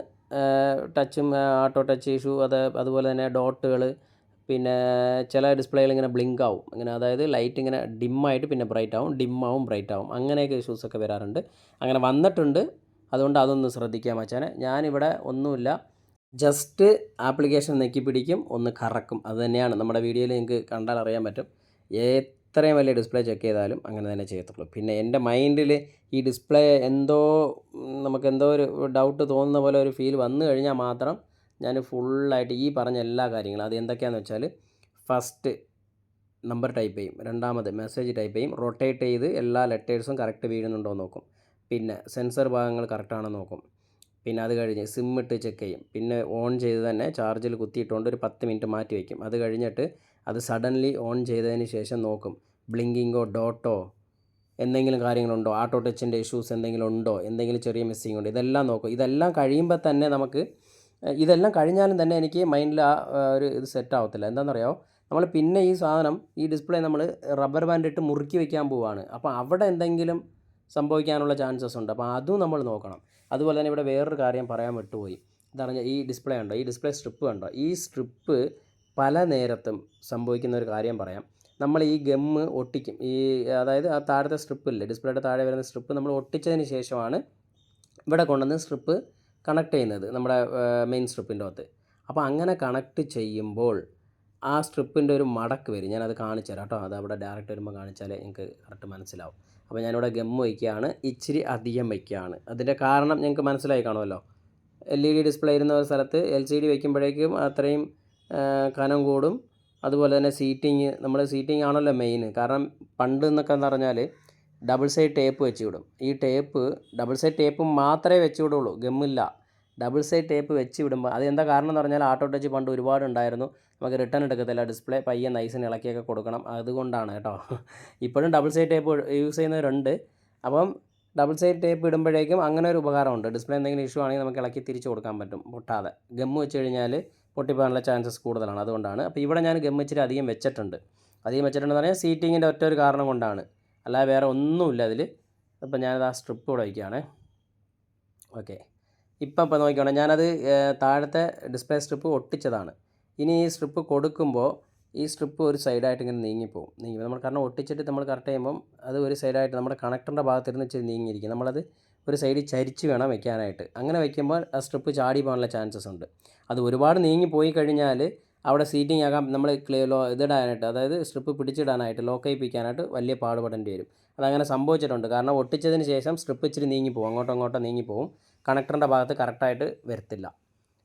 ടച്ചും ഓട്ടോ ടച്ച് ഇഷ്യൂ അത് അതുപോലെ തന്നെ ഡോട്ടുകൾ പിന്നെ ചില ഡിസ്പ്ലേയിൽ ഇങ്ങനെ ബ്ലിങ്ക് ആവും ഇങ്ങനെ അതായത് ലൈറ്റ് ഇങ്ങനെ ഡിമ്മായിട്ട് പിന്നെ ബ്രൈറ്റ് ആവും ഡിം ആവും ബ്രൈറ്റ് ആവും അങ്ങനെയൊക്കെ ഇഷ്യൂസൊക്കെ വരാറുണ്ട്. അങ്ങനെ വന്നിട്ടുണ്ട്. അതുകൊണ്ട് അതൊന്ന് ശ്രദ്ധിക്കുക മച്ചാനെ ഞാനിവിടെ ഒന്നുമില്ല. ജസ്റ്റ് ആപ്ലിക്കേഷൻ നെക്കി പിടിക്കും ഒന്ന് കറക്കും. അത് തന്നെയാണ്. നമ്മുടെ വീഡിയോയിൽ നിങ്ങൾക്ക് കണ്ടാൽ അറിയാൻ പറ്റും. എത്രയും വലിയ ഡിസ്പ്ലേ ചെക്ക് ചെയ്താലും അങ്ങനെ തന്നെ ചെയ്യത്തുള്ളൂ. പിന്നെ എന്റെ മൈൻഡിൽ ഈ ഡിസ്പ്ലേ എന്തോ നമുക്ക് എന്തോ ഒരു ഡൗട്ട് തോന്നുന്ന പോലെ ഒരു ഫീൽ വന്നു കഴിഞ്ഞാൽ മാത്രം ഞാൻ ഫുള്ളായിട്ട് ഈ പറഞ്ഞ എല്ലാ കാര്യങ്ങളും അത് എന്തൊക്കെയാണെന്ന് വെച്ചാൽ ഫസ്റ്റ് നമ്പർ ടൈപ്പ് ചെയ്യും രണ്ടാമത് മെസ്സേജ് ടൈപ്പ് ചെയ്യും റൊട്ടേറ്റ് ചെയ്ത് എല്ലാ ലെറ്റേഴ്സും കറക്റ്റ് വീഴുന്നുണ്ടോ നോക്കും. പിന്നെ സെൻസർ ഭാഗങ്ങൾ കറക്റ്റാണെന്ന് നോക്കും. പിന്നെ അത് കഴിഞ്ഞ് സിം ഇട്ട് ചെക്ക് ചെയ്യും. പിന്നെ ഓൺ ചെയ്ത് തന്നെ ചാർജിൽ കുത്തിയിട്ടുകൊണ്ട് ഒരു പത്ത് മിനിറ്റ് മാറ്റി വയ്ക്കും അത് കഴിഞ്ഞിട്ട് അത് സഡൻലി ഓൺ ചെയ്തതിന് ശേഷം നോക്കും. ബ്ലിങ്കിങ്ങോ ഡോട്ടോ എന്തെങ്കിലും കാര്യങ്ങളുണ്ടോ? ആട്ടോ ടച്ചിന്റെ ഇഷ്യൂസ് എന്തെങ്കിലും ഉണ്ടോ? എന്തെങ്കിലും ചെറിയ മിസ്സിംഗ് ഉണ്ടോ? ഇതെല്ലാം നോക്കും. ഇതെല്ലാം കഴിയുമ്പോൾ തന്നെ നമുക്ക് ഇതെല്ലാം കഴിഞ്ഞാലും തന്നെ എനിക്ക് മൈൻഡിൽ ആ ഒരു ഇത് സെറ്റ് ആവത്തില്ല. എന്താണെന്നറിയാമോ നമ്മൾ പിന്നെ ഈ സാധനം ഈ ഡിസ്പ്ലേ നമ്മൾ റബ്ബർ ബാൻഡ് ഇട്ട് മുറുക്കി വെക്കാൻ പോവുകയാണ് അപ്പോൾ അവിടെ എന്തെങ്കിലും സംഭവിക്കാനുള്ള ചാൻസസ് ഉണ്ട്. അപ്പോൾ അതും നമ്മൾ നോക്കണം. അതുപോലെ തന്നെ ഇവിടെ വേറൊരു കാര്യം പറയാൻ വിട്ടുപോയി. എന്താണ് ഈ ഡിസ്പ്ലേ ഉണ്ടോ ഈ ഡിസ്പ്ലേ സ്ട്രിപ്പ് കണ്ടോ? ഈ സ്ട്രിപ്പ് പല നേരത്തും സംഭവിക്കുന്ന ഒരു കാര്യം പറയാം. നമ്മൾ ഈ ഗമ്മ് ഒട്ടിക്കും. ഈ അതായത് ആ താഴത്തെ സ്ട്രിപ്പ് ഇല്ലേ? ഡിസ്പ്ലേയുടെ താഴെ വരുന്ന സ്ട്രിപ്പ് നമ്മൾ ഒട്ടിച്ചതിന് ശേഷമാണ് ഇവിടെ കൊണ്ടുവന്ന് സ്ട്രിപ്പ് കണക്ട് ചെയ്യുന്നത് നമ്മുടെ മെയിൻ സ്ട്രിപ്പിന്റെ അകത്ത്. അപ്പോൾ അങ്ങനെ കണക്ട് ചെയ്യുമ്പോൾ ആ സ്ട്രിപ്പിന്റെ ഒരു മടക്ക് വരും. ഞാനത് കാണിച്ചു തരാം കേട്ടോ. അത് അവിടെ ഡയറക്റ്റ് വരുമ്പോൾ കാണിച്ചാലേ എനിക്ക് കറക്റ്റ് മനസ്സിലാവും. അപ്പോൾ ഞാനിവിടെ ഗം വയ്ക്കുകയാണ്. ഇച്ചിരി അധികം വയ്ക്കുകയാണ്. അതിന്റെ കാരണം ഞങ്ങൾക്ക് മനസ്സിലായി കാണുമല്ലോ. എൽ ഇ ഡി ഡിസ്പ്ലേ ഇരുന്ന ഒരു സ്ഥലത്ത് എൽ സി ഡി വയ്ക്കുമ്പോഴേക്കും അത്രയും കനം കൂടും. അതുപോലെ തന്നെ സീറ്റിങ് നമ്മൾ സീറ്റിംഗ് ആണല്ലോ മെയിൻ കാരണം പണ്ട് എന്നൊക്കെ എന്ന് പറഞ്ഞാൽ ഡബിൾ സൈഡ് ടേപ്പ് വെച്ച് വിടും ഈ ടേപ്പ് ഡബിൾ സൈഡ് ടേപ്പ് മാത്രമേ വെച്ച് വിടുള്ളൂ ഗമ്മില്ല ഡബിൾ സൈഡ് ടേപ്പ് വെച്ച് വിടുമ്പോൾ അത് എന്താ കാരണം എന്ന് പറഞ്ഞാൽ ആട്ടോ ടച്ച് പണ്ട് ഒരുപാട് ഉണ്ടായിരുന്നു. നമുക്ക് റിട്ടേൺ എടുക്കത്തില്ല. ഡിസ്പ്ലേ പയ്യെ നൈസിന് ഇളക്കിയൊക്കെ കൊടുക്കണം. അതുകൊണ്ടാണ് കേട്ടോ. ഇപ്പോഴും ഡബിൾ സൈഡ് ടേപ്പ് യൂസ് ചെയ്യുന്നവരുണ്ട്. അപ്പം ഡബിൾ സൈഡ് ടേപ്പ് ഇടുമ്പോഴേക്കും അങ്ങനെ ഒരു ഉപകാരമുണ്ട്. ഡിസ്പ്ലേ എന്തെങ്കിലും ഇഷ്യൂ ആണെങ്കിൽ നമുക്ക് ഇളക്കി തിരിച്ചു കൊടുക്കാൻ പറ്റും. പൊട്ടാതെ. ഗമ്മ് വെച്ച് കഴിഞ്ഞാൽ പൊട്ടിപ്പോകാനുള്ള ചാൻസസ് കൂടുതലാണ്. അതുകൊണ്ടാണ്. അപ്പോൾ ഇവിടെ ഞാൻ ഗമ്മ് ഇച്ചിരി അധികം വെച്ചിട്ടുണ്ട്. അധികം വെച്ചിട്ടുണ്ടെന്ന് പറഞ്ഞാൽ സീറ്റിങ്ങിന്റെ ഒറ്റ ഒരു കാരണം കൊണ്ടാണ്. അല്ലാതെ വേറെ ഒന്നുമില്ല അതിൽ. അപ്പോൾ ഞാനത് ആ സ്ട്രിപ്പ് ഇവിടെ വയ്ക്കുകയാണ്. ഓക്കെ ഇപ്പം ഇപ്പോൾ നോക്കിക്കോണം ഞാനത് താഴത്തെ ഡിസ്പ്ലേ സ്ട്രിപ്പ് ഒട്ടിച്ചതാണ്. ഇനി ഈ സ്ട്രിപ്പ് കൊടുക്കുമ്പോൾ ഈ സ്ട്രിപ്പ് ഒരു സൈഡായിട്ട് ഇങ്ങനെ നീങ്ങിപ്പോവും. നീങ്ങി നമ്മൾ കാരണം ഒട്ടിച്ചിട്ട് നമ്മൾ കറക്റ്റ് ചെയ്യുമ്പം അത് ഒരു സൈഡായിട്ട് നമ്മുടെ കണക്ടറിന്റെ ഭാഗത്തിരുന്ന് ഇച്ചിരി നീങ്ങിയിരിക്കും. നമ്മളത് ഒരു സൈഡിൽ ചരിച്ച് വേണം വെക്കാനായിട്ട്. അങ്ങനെ വെക്കുമ്പോൾ ആ സ്ട്രിപ്പ് ചാടി പോകാനുള്ള ചാൻസസ് ഉണ്ട്. അത് ഒരുപാട് നീങ്ങി പോയി കഴിഞ്ഞാൽ അവിടെ സീറ്റിംഗ് ആകാം നമ്മൾ ലോ ഇതിടാനായിട്ട് അതായത് സ്ട്രിപ്പ് പിടിച്ചിടാനായിട്ട് ലോക്ക് ചെയ്യിപ്പിക്കാനായിട്ട് വലിയ പാടുപെടേണ്ടി വരും. അതങ്ങനെ സംഭവിച്ചിട്ടുണ്ട്. കാരണം ഒട്ടിച്ചതിന് ശേഷം സ്ട്രിപ്പ് ഇച്ചിരി നീങ്ങിപ്പോവും അങ്ങോട്ടും അങ്ങോട്ടും നീങ്ങിപ്പോവും കണക്ടറിന്റെ ഭാഗത്ത് കറക്റ്റായിട്ട് വരത്തില്ല.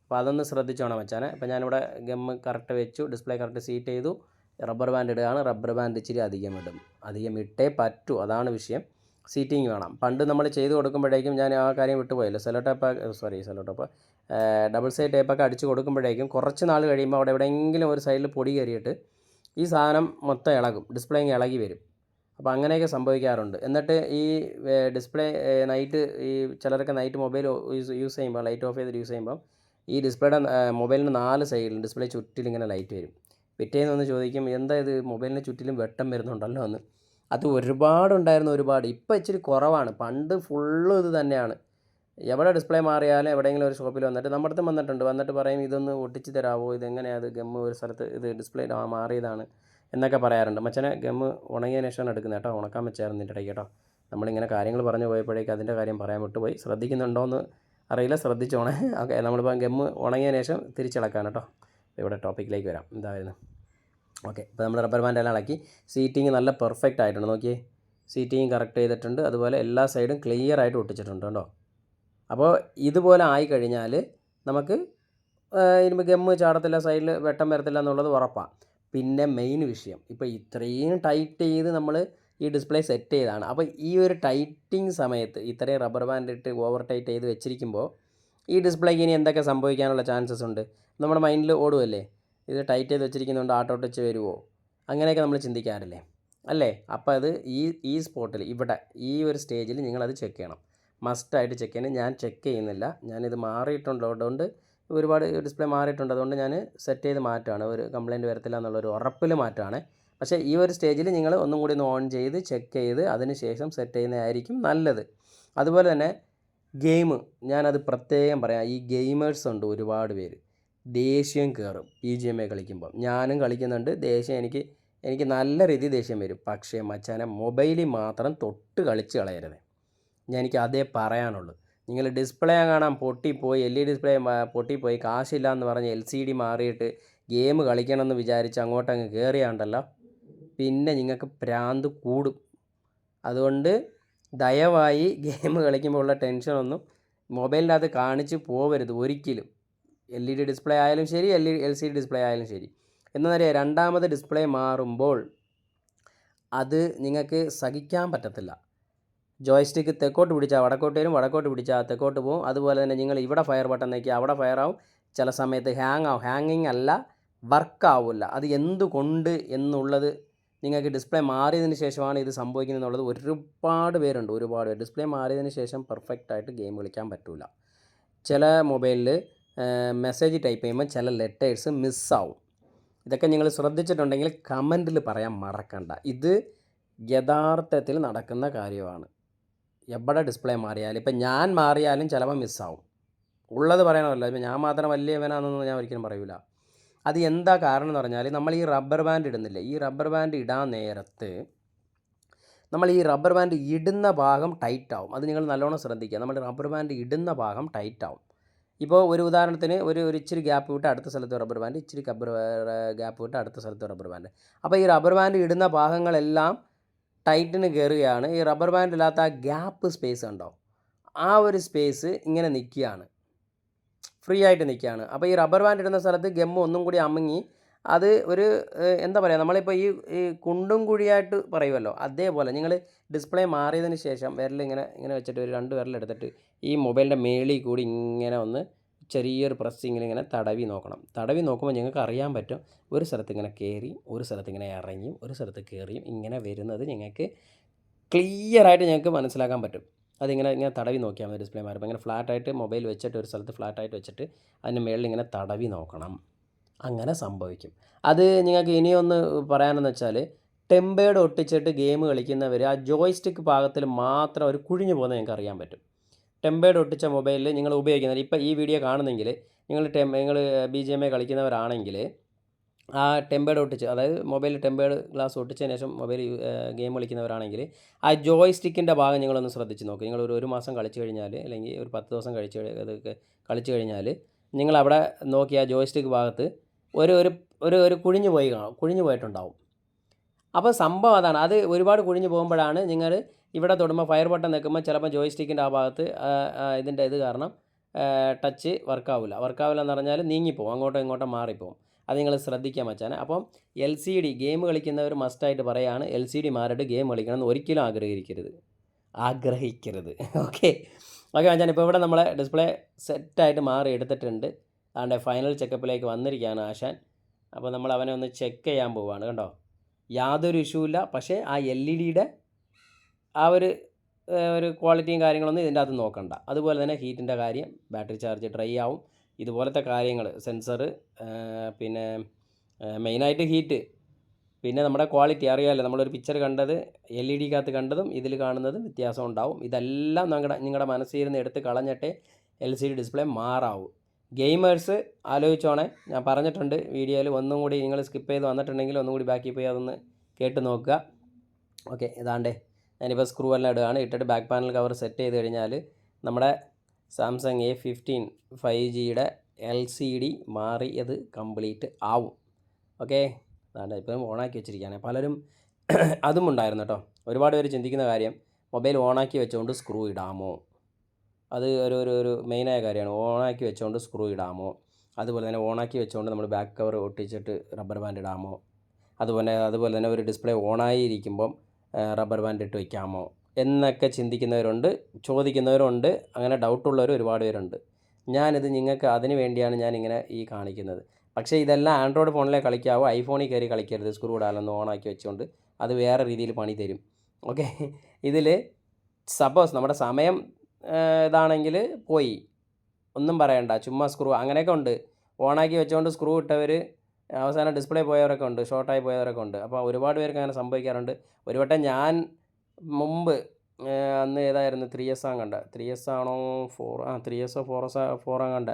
അപ്പോൾ അതൊന്ന് ശ്രദ്ധിച്ചോണം വെച്ചാൽ ഇപ്പോൾ ഞാനിവിടെ ഗമ്മ് കറക്റ്റ് വെച്ചു ഡിസ്പ്ലേ കറക്റ്റ് സീറ്റ് ചെയ്തു. റബ്ബർ ബാൻഡ് ഇടുകയാണ്. റബ്ബർ ബാൻഡ് ഇച്ചിരി അധികം ഇടും. അധികം ഇട്ടേ പറ്റൂ. അതാണ് വിഷയം. സീറ്റിംഗ് വേണം. പണ്ട് നമ്മൾ ചെയ്ത് കൊടുക്കുമ്പോഴേക്കും ഞാൻ ആ കാര്യം വിട്ടുപോയല്ലോ. Sellotape sorry cello tape double side ടേപ്പൊക്കെ അടിച്ച് കൊടുക്കുമ്പോഴേക്കും കുറച്ച് നാൾ കഴിയുമ്പോൾ അവിടെ എവിടെയെങ്കിലും ഒരു സൈഡിൽ പൊടി കയറിയിട്ട് ഈ സാധനം മൊത്തം ഇളകും. ഡിസ്പ്ലേ ഇളകി വരും. അപ്പോൾ അങ്ങനെയൊക്കെ സംഭവിക്കാറുണ്ട്. എന്നിട്ട് ഈ ഡിസ്പ്ലേ നൈറ്റ് ഈ ചിലരൊക്കെ നൈറ്റ് മൊബൈൽ യൂസ് യൂസ് ചെയ്യുമ്പോൾ ലൈറ്റ് ഓഫ് ചെയ്ത് യൂസ് ചെയ്യുമ്പോൾ ഈ ഡിസ്പ്ലേയുടെ മൊബൈലിന് നാല് സൈഡിൽ ഡിസ്പ്ലേ ചുറ്റിലും ഇങ്ങനെ ലൈറ്റ് വരും. പിറ്റേന്ന് ഒന്ന് ചോദിക്കും എന്താ ഇത്? മൊബൈലിന് ചുറ്റിലും വെട്ടം വരുന്നുണ്ടല്ലോ? എന്ന്. അത് ഒരുപാടുണ്ടായിരുന്നു ഒരുപാട്. ഇപ്പോൾ ഇച്ചിരി കുറവാണ്. പണ്ട് ഫുള്ള് ഇത് തന്നെയാണ്. എവിടെ ഡിസ്പ്ലേ മാറിയാലും എവിടെയെങ്കിലും ഒരു ഷോപ്പിൽ വന്നിട്ട് നമ്മുടെ അടുത്ത് വന്നിട്ടുണ്ട്. വന്നിട്ട് പറയും ഇതൊന്ന് ഒട്ടിച്ച് തരാമോ ഇതെങ്ങനെയാണ് അത് ഗമ്മ് ഒരു സ്ഥലത്ത് ഇത് ഡിസ്പ്ലേ മാറിയതാണ്. എന്നൊക്കെ പറയാറുണ്ട്. മച്ചനെ ഗമ്മ് ഉണങ്ങിയതിന് ശേഷമാണ് എടുക്കുന്നത് കേട്ടോ. ഉണക്കാൻ വെച്ചായിരുന്നു ഇതിന്റെ ഇടയ്ക്ക് കേട്ടോ. നമ്മളിങ്ങനെ കാര്യങ്ങൾ പറഞ്ഞു പോയപ്പോഴേക്കും അതിന്റെ കാര്യം പറയാൻ വിട്ടുപോയി. ശ്രദ്ധിക്കുന്നുണ്ടോ എന്ന് അറിയില്ല ശ്രദ്ധിച്ചോണേ ഓക്കെ നമ്മളിപ്പോൾ ഗമ്മ് ഉണങ്ങിയതിന് ശേഷം തിരിച്ചിളക്കാൻ കേട്ടോ. ഇവിടെ ടോപ്പിക്കിലേക്ക് വരാം. എന്തായിരുന്നു? ഓക്കെ. ഇപ്പോൾ നമ്മൾ റബ്ബർ ബാൻഡ് എല്ലാം ഇളക്കി. സീറ്റിംഗ് നല്ല പെർഫെക്റ്റ് ആയിട്ടുണ്ട്. നോക്കിയേ. സീറ്റിംഗ് കറക്റ്റ് ചെയ്തിട്ടുണ്ട്. അതുപോലെ എല്ലാ സൈഡും ക്ലിയർ ആയിട്ട് ഒട്ടിച്ചിട്ടുണ്ട് കേട്ടോ. അപ്പോൾ ഇതുപോലെ ആയി കഴിഞ്ഞാൽ നമുക്ക് ഇനിയിപ്പോൾ ഗമ്മ് ചാടത്തില്ല സൈഡിൽ വെട്ടം വരത്തില്ല എന്നുള്ളത് ഉറപ്പാണ് പിന്നെ മെയിൻ വിഷയം ഇപ്പോൾ ഇത്രയും ടൈറ്റ് ചെയ്ത് നമ്മൾ ഈ ഡിസ്പ്ലേ സെറ്റ് ചെയ്താണ്. അപ്പോൾ ഈ ഒരു ടൈറ്റിങ് സമയത്ത് ഇത്രയും റബ്ബർ ബാൻഡ് ഇട്ട് ഓവർ ടൈറ്റ് ചെയ്ത് വെച്ചിരിക്കുമ്പോൾ ഈ ഡിസ്പ്ലേക്ക് ഇനി എന്തൊക്കെ സംഭവിക്കാനുള്ള ചാൻസസ് ഉണ്ട്? നമ്മുടെ മൈൻഡിൽ ഓടുമല്ലേ ഇത് ടൈറ്റ് ചെയ്ത് വെച്ചിരിക്കുന്നതുകൊണ്ട് ആട്ടോ ടച്ച് വരുമോ അങ്ങനെയൊക്കെ നമ്മൾ ചിന്തിക്കാറില്ലേ? അല്ലേ? അപ്പോൾ അത് ഈ ഈ സ്പോട്ടിൽ ഇവിടെ ഈ ഒരു സ്റ്റേജിൽ നിങ്ങളത് ചെക്ക് ചെയ്യണം. മസ്റ്റായിട്ട് ചെക്ക് ചെയ്യണം ഞാൻ ചെക്ക് ചെയ്യുന്നില്ല. ഞാനിത് മാറിയിട്ടുള്ളതുകൊണ്ട് ഒരുപാട് ഡിസ്പ്ലേ മാറിയിട്ടുണ്ട്. അതുകൊണ്ട് ഞാൻ സെറ്റ് ചെയ്ത് മാറ്റമാണ് ഒരു കംപ്ലയിന്റ് വരത്തില്ല എന്നുള്ളൊരു ഉറപ്പിൽ മാറ്റമാണ് പക്ഷേ ഈ ഒരു സ്റ്റേജിൽ നിങ്ങൾ ഒന്നും കൂടി ഒന്ന് ഓൺ ചെയ്ത് ചെക്ക് ചെയ്ത് അതിന് ശേഷം സെറ്റ് ചെയ്യുന്നതായിരിക്കും നല്ലത്. അതുപോലെ തന്നെ ഗെയിം ഞാനത് പ്രത്യേകം പറയാം. ഈ ഗെയിമേഴ്സ് ഉണ്ട് ഒരുപാട് പേര്. ദേഷ്യം കയറും പി ജി എം എ കളിക്കുമ്പോൾ ഞാനും കളിക്കുന്നുണ്ട്. ദേഷ്യം എനിക്ക് എനിക്ക് നല്ല രീതിയിൽ ദേഷ്യം വരും. പക്ഷേ മച്ചാനെ മൊബൈലിൽ മാത്രം തൊട്ട് കളിച്ച് കളയരുത്. ഞാൻ എനിക്ക് അതേ പറയാനുള്ളൂ. നിങ്ങൾ ഡിസ്പ്ലേ കാണാൻ പൊട്ടിപ്പോയി എൽ ഇ ഡിസ്പ്ലേ പൊട്ടിപ്പോയി കാശില്ല എന്ന് പറഞ്ഞ് എൽ സി ഡി മാറിയിട്ട് ഗെയിം കളിക്കണമെന്ന് വിചാരിച്ച് അങ്ങോട്ടങ്ങ് കയറിയാണ്ടല്ലോ പിന്നെ നിങ്ങൾക്ക് പ്രാന്ത് കൂടും. അതുകൊണ്ട് ദയവായി ഗെയിം കളിക്കുമ്പോൾ ഉള്ള ടെൻഷനൊന്നും മൊബൈലിനകത്ത് കാണിച്ച് പോവരുത് ഒരിക്കലും. എൽ ഇ ഡി ഡിസ്പ്ലേ ആയാലും ശരി L E L C D display ആയാലും ശരി. എന്നറിയാം രണ്ടാമത് ഡിസ്പ്ലേ മാറുമ്പോൾ അത് നിങ്ങൾക്ക് സഹിക്കാൻ പറ്റത്തില്ല. ജോയ്സ്റ്റിക്ക് തെക്കോട്ട് പിടിച്ചാൽ വടക്കോട്ട് വരും വടക്കോട്ട് പിടിച്ചാൽ തെക്കോട്ട് പോകും അതുപോലെ തന്നെ നിങ്ങൾ ഇവിടെ ഫയർ ബട്ടൺ നോക്കി അവിടെ ഫയർ ആവും. ചില സമയത്ത് ഹാങ് ആവും. ഹാങ്ങിങ് അല്ല വർക്ക് ആവില്ല. അത് എന്തുകൊണ്ട് എന്നുള്ളത് നിങ്ങൾക്ക് ഡിസ്പ്ലേ മാറിയതിന് ശേഷമാണ് ഇത് സംഭവിക്കുന്നത് എന്നുള്ളത് ഒരുപാട് പേരുണ്ട് ഒരുപാട് പേര്. ഡിസ്പ്ലേ മാറിയതിന് ശേഷം പെർഫെക്റ്റ് ആയിട്ട് ഗെയിം കളിക്കാൻ പറ്റില്ല ചില മൊബൈലിൽ മെസ്സേജ് ടൈപ്പ് ചെയ്യുമ്പോൾ ചില ലെറ്റേഴ്സ് മിസ്സാവും ഇതൊക്കെ നിങ്ങൾ ശ്രദ്ധിച്ചിട്ടുണ്ടെങ്കിൽ കമന്റിൽ പറയാൻ മറക്കണ്ട. ഇത് യഥാർത്ഥത്തിൽ നടക്കുന്ന കാര്യമാണ്. എവിടെ ഡിസ്പ്ലേ മാറിയാലും ഇപ്പം ഞാൻ മാറിയാലും ചിലപ്പോൾ മിസ്സാവും ഉള്ളത് പറയണമല്ലോ ഇപ്പം ഞാൻ മാത്രം വലിയവനാണെന്നൊന്നും ഞാൻ ഒരിക്കലും പറയൂല. അത് എന്താ കാരണം എന്ന് പറഞ്ഞാൽ നമ്മൾ ഈ റബ്ബർ ബാൻഡ് ഇടുന്നില്ലേ ഈ റബ്ബർ ബാൻഡ് ഇടാൻ നേരത്ത് നമ്മൾ ഈ റബ്ബർ ബാൻഡ് ഇടുന്ന ഭാഗം ടൈറ്റ് ആവും. അത് നിങ്ങൾ നല്ലോണം ശ്രദ്ധിക്കുക. നമ്മൾ റബ്ബർ ബാൻഡ് ഇടുന്ന ഭാഗം ടൈറ്റ് ആവും. ഇപ്പോൾ ഒരു ഉദാഹരണത്തിന് ഒരു ഒരു ഇച്ചിരി ഗ്യാപ്പ് വിട്ട് അടുത്ത സ്ഥലത്ത് റബ്ബർ ബാൻഡ് ഇച്ചിരി കബ്ബർ ഗ്യാപ്പ് വിട്ട് അടുത്ത സ്ഥലത്ത് റബ്ബർ ബാൻഡ് അപ്പോൾ ഈ റബ്ബർ ബാൻഡ് ഇടുന്ന ഭാഗങ്ങളെല്ലാം ടൈറ്റിന് കയറുകയാണ്. ഈ റബ്ബർ ബാൻഡ് ഇല്ലാത്ത ആ ഗ്യാപ്പ് സ്പേസ് ഉണ്ടോ ആ ഒരു സ്പേസ് ഇങ്ങനെ നിൽക്കുകയാണ്. ഫ്രീ ആയിട്ട് നിൽക്കുകയാണ്. അപ്പോൾ ഈ റബ്ബർ ബാൻഡ് ഇടുന്ന സ്ഥലത്ത് ഗമ്മ് ഒന്നും കൂടി അമങ്ങി അത് ഒരു എന്താ പറയുക നമ്മളിപ്പോൾ ഈ ഈ കുണ്ടും കുഴിയായിട്ട് പറയുമല്ലോ അതേപോലെ നിങ്ങൾ ഡിസ്പ്ലേ മാറിയതിന് ശേഷം വിരൽ ഇങ്ങനെ ഇങ്ങനെ വെച്ചിട്ട് ഒരു രണ്ട് വിരലെടുത്തിട്ട് ഈ മൊബൈലിന്റെ മേളിൽ കൂടി ഇങ്ങനെ ഒന്ന് ചെറിയൊരു പ്രസ്സിങ്ങിൽ ഇങ്ങനെ തടവി നോക്കണം. തടവി നോക്കുമ്പോൾ ഞങ്ങൾക്ക് അറിയാൻ പറ്റും. ഒരു സ്ഥലത്ത് ഇങ്ങനെ കയറി ഒരു സ്ഥലത്ത് ഇങ്ങനെ ഇറങ്ങിയും ഒരു സ്ഥലത്ത് കയറിയും ഇങ്ങനെ വരുന്നത് ഞങ്ങൾക്ക് ക്ലിയറായിട്ട് ഞങ്ങൾക്ക് മനസ്സിലാക്കാൻ പറ്റും. അതിങ്ങനെ ഇങ്ങനെ തടവി നോക്കിയാൽ മതി ഡിസ്പ്ലേ മാറുമ്പോൾ ഇങ്ങനെ ഫ്ലാറ്റായിട്ട് മൊബൈൽ വെച്ചിട്ട് ഒരു സ്ഥലത്ത് ഫ്ലാറ്റായിട്ട് വെച്ചിട്ട് അതിന്റെ മുകളിൽ ഇങ്ങനെ തടവി നോക്കണം. അങ്ങനെ സംഭവിക്കും. അത് നിങ്ങൾക്ക് ഇനിയൊന്ന് പറയാനെന്ന് വെച്ചാൽ ടെമ്പേഡ് ഒട്ടിച്ചിട്ട് ഗെയിം കളിക്കുന്നവർ ആ ജോയ്സ്റ്റിക്ക് പാകത്തിൽ മാത്രം ഒരു കുഴിഞ്ഞു പോകുന്നത് ഞങ്ങൾക്ക് അറിയാൻ പറ്റും. ടെമ്പേഡ് ഒട്ടിച്ച മൊബൈലിൽ നിങ്ങൾ ഉപയോഗിക്കുന്നത്. ഇപ്പോൾ ഈ വീഡിയോ കാണുന്നെങ്കിൽ നിങ്ങൾ ടെം നിങ്ങൾ ബി ജി എം എ കളിക്കുന്നവരാണെങ്കിൽ ആ ടെമ്പേഡ് ഒട്ടിച്ച് അതായത് മൊബൈലിൽ ടെമ്പേഡ് ഗ്ലാസ് ഒട്ടിച്ചതിന് ശേഷം മൊബൈൽ ഗെയിം കളിക്കുന്നവരാണെങ്കിൽ ആ ജോയ് സ്റ്റിക്കിന്റെ ഭാഗം നിങ്ങളൊന്ന് ശ്രദ്ധിച്ച് നോക്കുക നിങ്ങൾ ഒരു ഒരു മാസം കളിച്ച് കഴിഞ്ഞാൽ അല്ലെങ്കിൽ ഒരു പത്ത് ദിവസം കഴിച്ച് കഴി- അതൊക്കെ കളിച്ച് കഴിഞ്ഞാൽ നിങ്ങൾ അവിടെ നോക്കി ആ ജോയ് സ്റ്റിക്ക് ഭാഗത്ത് ഒരു ഒരു ഒരു കുഴിഞ്ഞു പോയി കാണും കുഴിഞ്ഞു പോയിട്ടുണ്ടാവും. അപ്പോൾ സംഭവം അതാണ്. അത് ഒരുപാട് കുഴിഞ്ഞു പോകുമ്പോഴാണ് നിങ്ങൾ ഇവിടെ തൊടുമ്പോൾ ഫയർ ബട്ടൺ നിൽക്കുമ്പോൾ ചിലപ്പോൾ ജോയ് സ്റ്റിക്കിന്റെ ആ ഭാഗത്ത് ഇതിന്റെ ഇത് കാരണം ടച്ച് വർക്കാവില്ല വർക്കാവില്ല എന്ന് പറഞ്ഞാൽ നീങ്ങിപ്പോവും. അങ്ങോട്ടും ഇങ്ങോട്ടും മാറിപ്പോവും. അത് നിങ്ങൾ ശ്രദ്ധിക്കാൻ മച്ചാനെ അപ്പം എൽ സി ഡി ഗെയിം കളിക്കുന്നവർ മസ്റ്റായിട്ട് പറയാണ് എൽ സി ഡി മാറിയിട്ട് ഗെയിം കളിക്കണം എന്ന് ഒരിക്കലും ആഗ്രഹിക്കരുത്. ആഗ്രഹിക്കരുത്. ഓക്കെ ഓക്കെ മച്ചാൻ ഇപ്പോൾ ഇവിടെ നമ്മളെ ഡിസ്പ്ലേ സെറ്റായിട്ട് മാറി എടുത്തിട്ടുണ്ട്. അതുകൊണ്ട് ഫൈനൽ ചെക്കപ്പിലേക്ക് വന്നിരിക്കുകയാണ് ആശാൻ. അപ്പോൾ നമ്മൾ അവനെ ഒന്ന് ചെക്ക് ചെയ്യാൻ പോവുകയാണ് കണ്ടോ? യാതൊരു ഇഷ്യൂ ഇല്ല. പക്ഷേ ആ എൽ ഇ ഡിയുടെ ആ ഒരു ഒരു ക്വാളിറ്റിയും കാര്യങ്ങളൊന്നും ഇതിന്റെ അകത്ത് നോക്കണ്ട. അതുപോലെ തന്നെ ഹീറ്റിന്റെ കാര്യം ബാറ്ററി ചാർജ് ഡ്രൈ ആവും. ഇതുപോലത്തെ കാര്യങ്ങൾ സെൻസർ പിന്നെ മെയിനായിട്ട് ഹീറ്റ് പിന്നെ നമ്മുടെ ക്വാളിറ്റി അറിയാമല്ലോ നമ്മളൊരു പിക്ചർ കണ്ടത് എൽ ഇ ഡിക്കകത്ത് കണ്ടതും ഇതിൽ കാണുന്നതും വ്യത്യാസം ഉണ്ടാവും. ഇതെല്ലാം നിങ്ങളുടെ നിങ്ങളുടെ മനസ്സിൽ നിന്ന് എടുത്ത് കളഞ്ഞിട്ടേ എൽ സി ഡി ഡിസ്പ്ലേ മാറാവൂ. ഗെയിമേഴ്സ് ആലോചിച്ചോണേ. ഞാൻ പറഞ്ഞിട്ടുണ്ട് വീഡിയോയിൽ ഒന്നും കൂടി നിങ്ങൾ സ്കിപ്പ് ചെയ്ത് വന്നിട്ടുണ്ടെങ്കിൽ ഒന്നും കൂടി ബാക്കി പോയി അതൊന്ന് കേട്ട് നോക്കുക. ഓക്കെ ഇതാണ്ടേ. ഞാനിപ്പോൾ സ്ക്രൂ എല്ലാം ഇടുകയാണ്. ഇട്ടിട്ട് ബാക്ക് പാനൽ കവർ സെറ്റ് ചെയ്ത് കഴിഞ്ഞാൽ നമ്മുടെ സാംസങ് എ ഫിഫ്റ്റീൻ ഫൈവ് ജിയുടെ എൽ സി ഡി മാറിയത് കംപ്ലീറ്റ് ആവും. ഓക്കെ അതാണ് ഇപ്പം ഓണാക്കി വെച്ചിരിക്കുകയാണ്. പലരും അതും ഉണ്ടായിരുന്നു കേട്ടോ. ഒരുപാട് പേര് ചിന്തിക്കുന്ന കാര്യം മൊബൈൽ ഓണാക്കി വെച്ചുകൊണ്ട് സ്ക്രൂ ഇടാമോ? അത് ഒരു ഒരു ഒരു മെയിനായ കാര്യമാണ്. ഓണാക്കി വെച്ചുകൊണ്ട് സ്ക്രൂ ഇടാമോ? അതുപോലെ തന്നെ ഓണാക്കി വെച്ചുകൊണ്ട് നമ്മൾ ബാക്ക് കവർ ഒട്ടിച്ചിട്ട് റബ്ബർ ബാൻഡ് ഇടാമോ? അതുപോലെ അതുപോലെ തന്നെ ഒരു ഡിസ്പ്ലേ ഓണായി ഇരിക്കുമ്പം റബ്ബർ ബാൻഡ് ഇട്ട് വയ്ക്കാമോ എന്നൊക്കെ ചിന്തിക്കുന്നവരുണ്ട് ചോദിക്കുന്നവരുണ്ട് അങ്ങനെ ഡൗട്ടുള്ളവർ ഒരുപാട് പേരുണ്ട്. ഞാനിത് നിങ്ങൾക്ക് അതിന് വേണ്ടിയാണ് ഞാനിങ്ങനെ ഈ കാണിക്കുന്നത്. പക്ഷേ ഇതെല്ലാം ആൻഡ്രോയിഡ് ഫോണിലേ കളിക്കാവോ ഐഫോണിൽ കയറി കളിക്കരുത് സ്ക്രൂ ഇടാലൊന്ന് ഓണാക്കി വെച്ചുകൊണ്ട് അത് വേറെ രീതിയിൽ പണി തരും. ഓക്കെ ഇതിൽ സപ്പോസ് നമ്മുടെ സമയം ഇതാണെങ്കിൽ പോയി. ഒന്നും പറയണ്ട. ചുമ്മാ സ്ക്രൂ അങ്ങനെയൊക്കെ ഉണ്ട്. ഓണാക്കി വെച്ചുകൊണ്ട് സ്ക്രൂ ഇട്ടവർ അവസാനം ഡിസ്പ്ലേ പോയവരൊക്കെ ഉണ്ട്. ഷോർട്ടായി പോയവരൊക്കെ ഉണ്ട്. അപ്പോൾ ഒരുപാട് പേർക്ക് അങ്ങനെ സംഭവിക്കാറുണ്ട്. ഒരു വട്ടം ഞാൻ മുമ്പ് അന്ന് ഏതായിരുന്നു? ത്രീ എസ് ആണ് കണ്ട. ത്രീ എസ് ആണോ ഫോർ ആ ത്രീ എസോ ഫോർ എസ് ആണ് കണ്ട.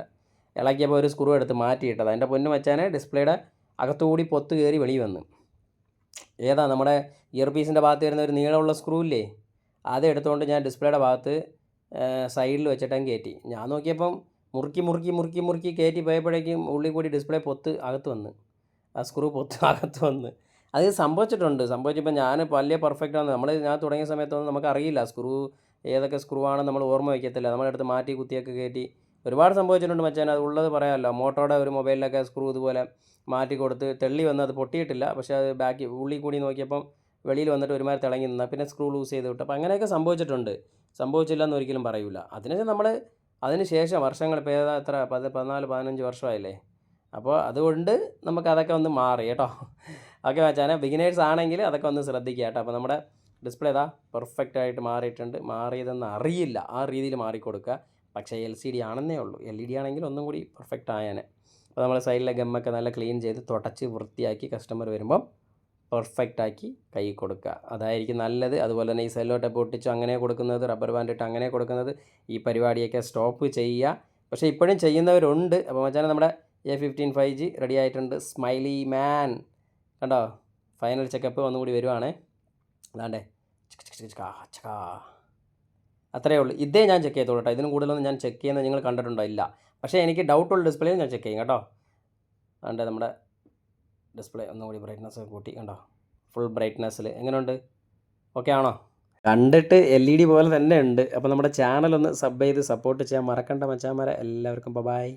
ഇളക്കിയപ്പോൾ ഒരു സ്ക്രൂ എടുത്ത് മാറ്റിയിട്ടത് അതിന്റെ പൊന്നു വെച്ചാൽ ഡിസ്പ്ലേയുടെ അകത്തുകൂടി പൊത്ത് കയറി വെളി വന്നു. ഏതാ നമ്മുടെ ഇയർ പീസിന്റെ ഭാഗത്ത് വരുന്ന ഒരു നീളമുള്ള സ്ക്രൂ ഇല്ലേ? അത് എടുത്തുകൊണ്ട് ഞാൻ ഡിസ്പ്ലേയുടെ ഭാഗത്ത് സൈഡിൽ വെച്ചിട്ടങ്ങ് കയറ്റി. ഞാൻ നോക്കിയപ്പം മുറുക്കി മുറുക്കി മുറുക്കി മുറുക്കി കയറ്റി പോയപ്പോഴേക്കും ഉള്ളിൽ കൂടി ഡിസ്പ്ലേ പൊത്ത് അകത്ത് വന്ന്. ആ സ്ക്രൂ പൊത്ത് [LAUGHS] അകത്ത് വന്ന്. അത് സംഭവിച്ചിട്ടുണ്ട്. സംഭവിച്ചപ്പോൾ ഞാൻ വലിയ പെർഫെക്റ്റ് ആണ്. നമ്മൾ ഞാൻ തുടങ്ങിയ സമയത്തൊന്നും നമുക്ക് അറിയില്ല. സ്ക്രൂ ഏതൊക്കെ സ്ക്രൂ ആണ് നമ്മൾ ഓർമ്മ വയ്ക്കത്തില്ല നമ്മളെടുത്ത് മാറ്റി കുത്തിയൊക്കെ കയറ്റി. ഒരുപാട് സംഭവിച്ചിട്ടുണ്ട് മച്ചാൻ അത് ഉള്ളത് പറയാമല്ലോ. മോട്ടോയുടെ ഒരു മൊബൈലിലൊക്കെ സ്ക്രൂ ഇതുപോലെ മാറ്റി കൊടുത്ത് തെള്ളി വന്ന് അത് പൊട്ടിയിട്ടില്ല. പക്ഷേ അത് ബാക്കി ഉള്ളിൽ കൂടി നോക്കിയപ്പം വെളിയിൽ വന്നിട്ട് ഒരുമാതിരി തിളങ്ങി നിന്നാൽ പിന്നെ സ്ക്രൂ ലൂസ് ചെയ്ത് വിട്ടു. അപ്പോൾ അങ്ങനെയൊക്കെ സംഭവിച്ചിട്ടുണ്ട്. സംഭവിച്ചില്ല എന്ന് ഒരിക്കലും പറയില്ല അതിന് നമ്മൾ അതിന് ശേഷം വർഷങ്ങൾ ഇപ്പോൾ ഏതാ എത്ര? പത് പതിനാല് പതിനഞ്ച് വർഷമായില്ലേ? അപ്പോൾ അതുകൊണ്ട് നമുക്ക് അതൊക്കെ ഒന്ന് മാറി കേട്ടോ. ഓക്കെ വെച്ചാൽ ബിഗിനേഴ്സ് ആണെങ്കിൽ അതൊക്കെ ഒന്ന് ശ്രദ്ധിക്കുക കേട്ടോ. അപ്പോൾ നമ്മുടെ ഡിസ്പ്ലേ ഇതാ പെർഫെക്റ്റ് ആയിട്ട് മാറിയിട്ടുണ്ട്. മാറിയതെന്ന് അറിയില്ല. ആ രീതിയിൽ മാറിക്കൊടുക്കുക. പക്ഷേ എൽ സി ഡി ആണെന്നേ ഉള്ളൂ. എൽ ഇ ഡി ആണെങ്കിൽ ഒന്നും കൂടി പെർഫെക്റ്റ് ആയാനെ. അപ്പോൾ നമ്മൾ സൈഡിലെ ഗമ്മൊക്കെ നല്ല ക്ലീൻ ചെയ്ത് തുടച്ച് വൃത്തിയാക്കി കസ്റ്റമർ വരുമ്പം പെർഫെക്റ്റ് ആക്കി കൈ കൊടുക്കുക. അതായിരിക്കും നല്ലത്. അതുപോലെ തന്നെ ഈ സെല്ലോ ടപ്പ് അങ്ങനെ കൊടുക്കുന്നത് റബ്ബർ ബാൻഡ് ഇട്ട് അങ്ങനെ കൊടുക്കുന്നത് ഈ പരിപാടിയൊക്കെ സ്റ്റോപ്പ് ചെയ്യുക. പക്ഷേ ഇപ്പോഴും ചെയ്യുന്നവരുണ്ട്. അപ്പോൾ മച്ചാനെ നമ്മുടെ A fifteen five G ready ആയിട്ടുണ്ട്. സ്മൈലി മാൻ കണ്ടോ? ഫൈനൽ ചെക്കപ്പ് ഒന്നുകൂടി വരുവാണേ. അതാണ്ടേ. അത്രയേ ഉള്ളൂ. ഇതേ ഞാൻ ചെക്ക് ചെയ്തോളൂ കേട്ടോ. ഇതിനും കൂടുതലൊന്നും ഞാൻ ചെക്ക് ചെയ്യുന്നത് നിങ്ങൾ കണ്ടിട്ടുണ്ടോ? ഇല്ല. പക്ഷേ എനിക്ക് ഡൗട്ടുള്ള ഡിസ്പ്ലേയും ഞാൻ ചെക്ക് ചെയ്യും കേട്ടോ. അതുകൊണ്ട് നമ്മുടെ ഡിസ്പ്ലേ ഒന്നുകൂടി ബ്രൈറ്റ്നസ് കൂട്ടി. കണ്ടോ? ഫുൾ ബ്രൈറ്റ്നസ്സിൽ എങ്ങനെയുണ്ട് ഓക്കെ ആണോ? കണ്ടിട്ട് എൽ ഇ ഡി പോലെ തന്നെ ഉണ്ട്. അപ്പോൾ നമ്മുടെ ചാനൽ ഒന്ന് സബ് ചെയ്ത് സപ്പോർട്ട് ചെയ്യാൻ മറക്കണ്ട മച്ചാന്മാരെ. എല്ലാവർക്കും ബൈ